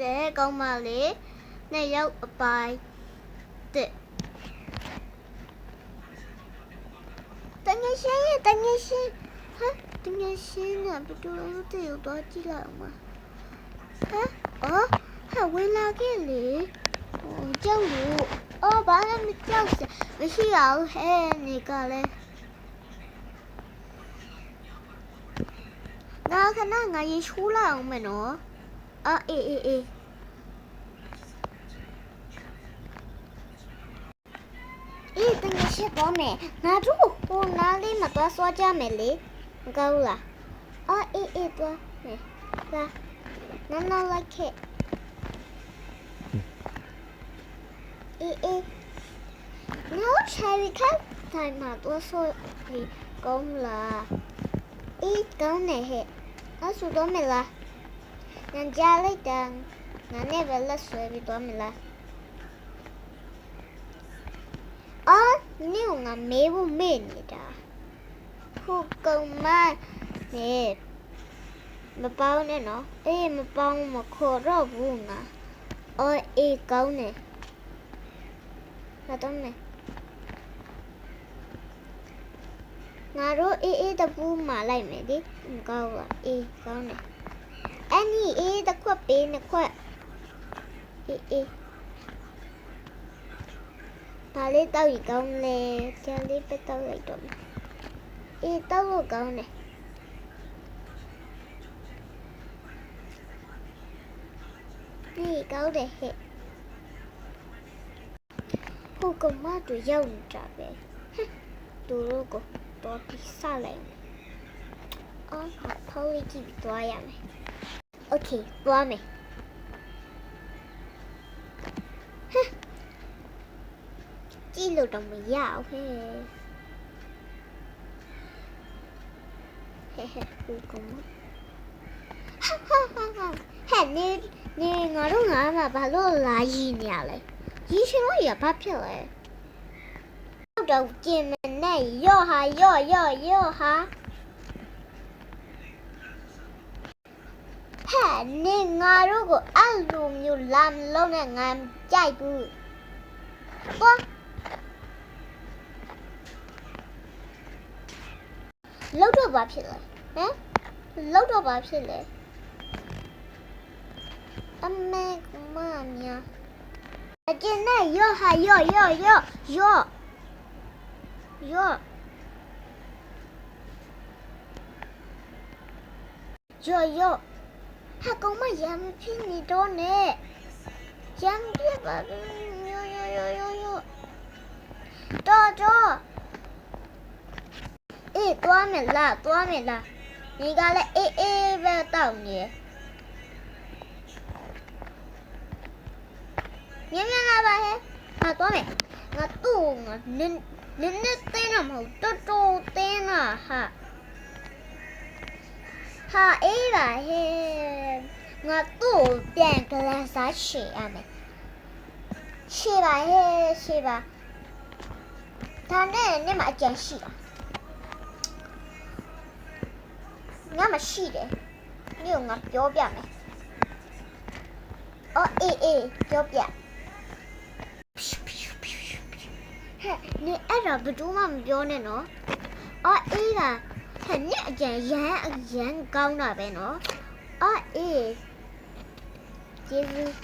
တဲ့ကောင်းမလေးနှစ်ယောက်အပိုင်းတဲ့တငယ်ရှင်ရဲ့တငယ်ရှင်ဟာတငယ်ရှင်ကဘယ်သူလဲမသိဘူးတော့ကြည့်လိုက်အောင်ပါဟာအော်ဟာဝင်လာခဲ့လေဟိုကြောက်လို့အော်ဘာလဲမကြောက်စရာမရှိအောင်ဟဲ့နေကလည်းငါခဏငါရေချိုးလိုက်အောင်မယ်နော် အာအေးအေးအေးအေးတကယ်ရှိတော့မယ်ငါတို့ဟိုနားလေးမှာသွားစောကြမယ်လေမကောင်းဘူးလားအော်အေးအေးသွားမယ်လာနာနာလိုက်ခဲ့အေးအေးငါတို့ရှာရီခတ်တိုင်းမှာသွားစောပြီးကောင်းလားအေးကောင်းနေဟဲ့အဆူတော့မလား ညကြလိုက်တယ်ငါနဲ့ပဲလက်ဆွဲပြီးသွားမလားအော်နင့်ကငါမေးဖို့မေ့နေတာခုကုံမနဲ့မပေါင်းနဲ့နော်အေးမပေါင်းမခေါ်တော့ဘူးငါအော်အေးကောင်းတယ်လာတော့မယ်ငါတို့အေးအေးတပူးမာလိုက်မယ်ဒီမကောင်းပါအေးကောင်းတယ် အန်နီအေးတစ်ခွက်ပေးနှစ်ခွက်အေးအေးဘာလေးတောက်ရီကောင်းလဲကျန်လေးပဲတောက်လိုက်တော့မယ်အေးတောက်လို့ကောင်းတယ်ဒီကောင်းတယ်ဟဲ့ဟိုကမတို့ရောက်နေတာပဲဟမ်သူတို့ကိုတော့တိစလိုက်မယ်အော်ဖောက်လေးကြည့်ပြီးသွားရမယ် Okay သွားမယ်ဟမ်ကြည့်လို့တော့မရအောင်ဟဲ့ဟဲ့ဟဲ့ကိုကမဟာဟာဟာဟဲ့နေနေငါတို့ငါမဘာလို့လာရည်နေရလဲရည်ရှင်တို့ရဘာဖြစ်လဲတော့ကျင်မနဲ့ရော့ဟာရော့ရော့ရော့ဟာ နေငါတို့ကိုအဲ့လိုမျိုးလာမလုံးနဲ့ငါကြိုက်ဘူးသွားလောက်တော့ဘာဖြစ်လဲဟမ်လောက်တော့ဘာဖြစ်လဲအမေကမမြာအကျဉ်းနဲ့ရော့ဟာရော့ရော့ရော့ရော့ရော့ရော့ရော့ ဟာကောင်မရမ်းဖြစ်နေတော့နဲ့ရမ်းပြပါရော့ရော့ရော့ရော့ရော့တော့တော့အေးသွားမယ်လားသွားမယ်လားဒီကလည်းအေးအေးပဲတောက်နေညညလာပါဟဲ့ငါသွားမယ်ငါတူငါနင်းနင်းနဲ့တင်းတော့မဟုတ်တော်တော်တင်းတာဟာ ဟာအေးပါဟဲ့ငါတူပြန်ကလန်စားရှေ့ရမယ်ရှေ့ပါဟဲ့ရှေ့ပါဒါနဲ့နေ့မှအကြံရှိတာငါမရှိတယ်။မြို့ငါပြောပြမယ်။အော်အေးအေးပြောပြ။ဟဲ့နေအဲ့တော့ဘယ်သူမှမပြောနဲ့နော်။အော်အေးက ဟဲ့နေအကြံရမ်းအရမ်းကောင်းတာပဲနော်။အော်အေးကျေးဇူး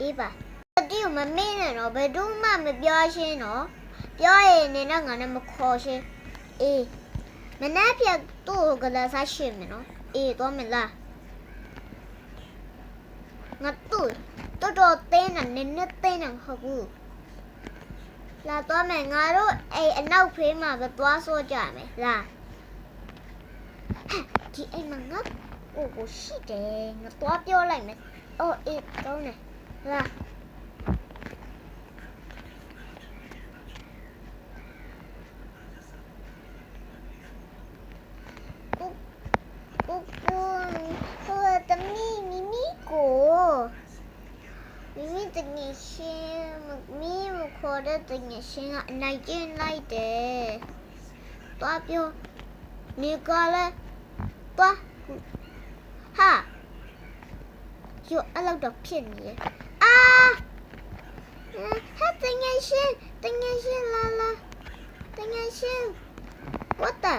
အေးပါ။အတီးကိုမမေ့နဲ့နော်ဘယ်သူမှမပြောရှင်းနော်။ပြောရင်နေတော့ငါနဲ့မခေါ်ရှင်း။အေးမနက်ဖြန်သူ့ကိုကလာစားရှင်မယ်နော်အေးတော့မလားငါသူ့တော်တော်တင်းနေနည်းနည်းတင်းနေဟုတ်ဘူးလာတော့မယ်ငါတို့အဲ့အနောက်ဖေးမှာပဲသွားစောကြမယ်လာဟဲ့ ဒီအိမ်မှာငါဟိုကိုရှိတယ်ငါသွားပြောလိုက်မယ်အော်အေးတော့နေလာကိုကိုဟိုတမီမီမီကိုမီမီတငယ်ရှင်မီမခေါ်တဲ့တငယ်ရှင်ကအနိုင်ကျင့်လိုက်တယ်တွားပြောနေကလည်း တွားဟာရော့အဲ့လောက်တော့ဖြစ်နေရဲ့အာဟဲ့တငယ်ရှင်တငယ်ရှင်လာလာတငယ်ရှင် what the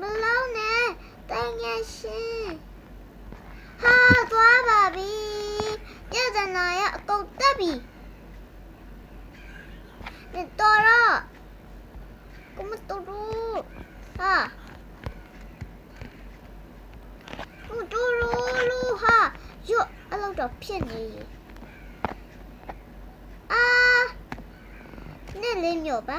မလုံးနဲ့တငယ်ရှင်ဟာသွားပါပြီပြဿနာရအကုန်တက်ပြီနေတော်တော့ကိုမတော်တော့ဟာကိုမတော်တော့လို့ဟာရော့အဲ့လောက် တော့ဖြစ်နေရေအာနဲ့လေးမျိုးပါ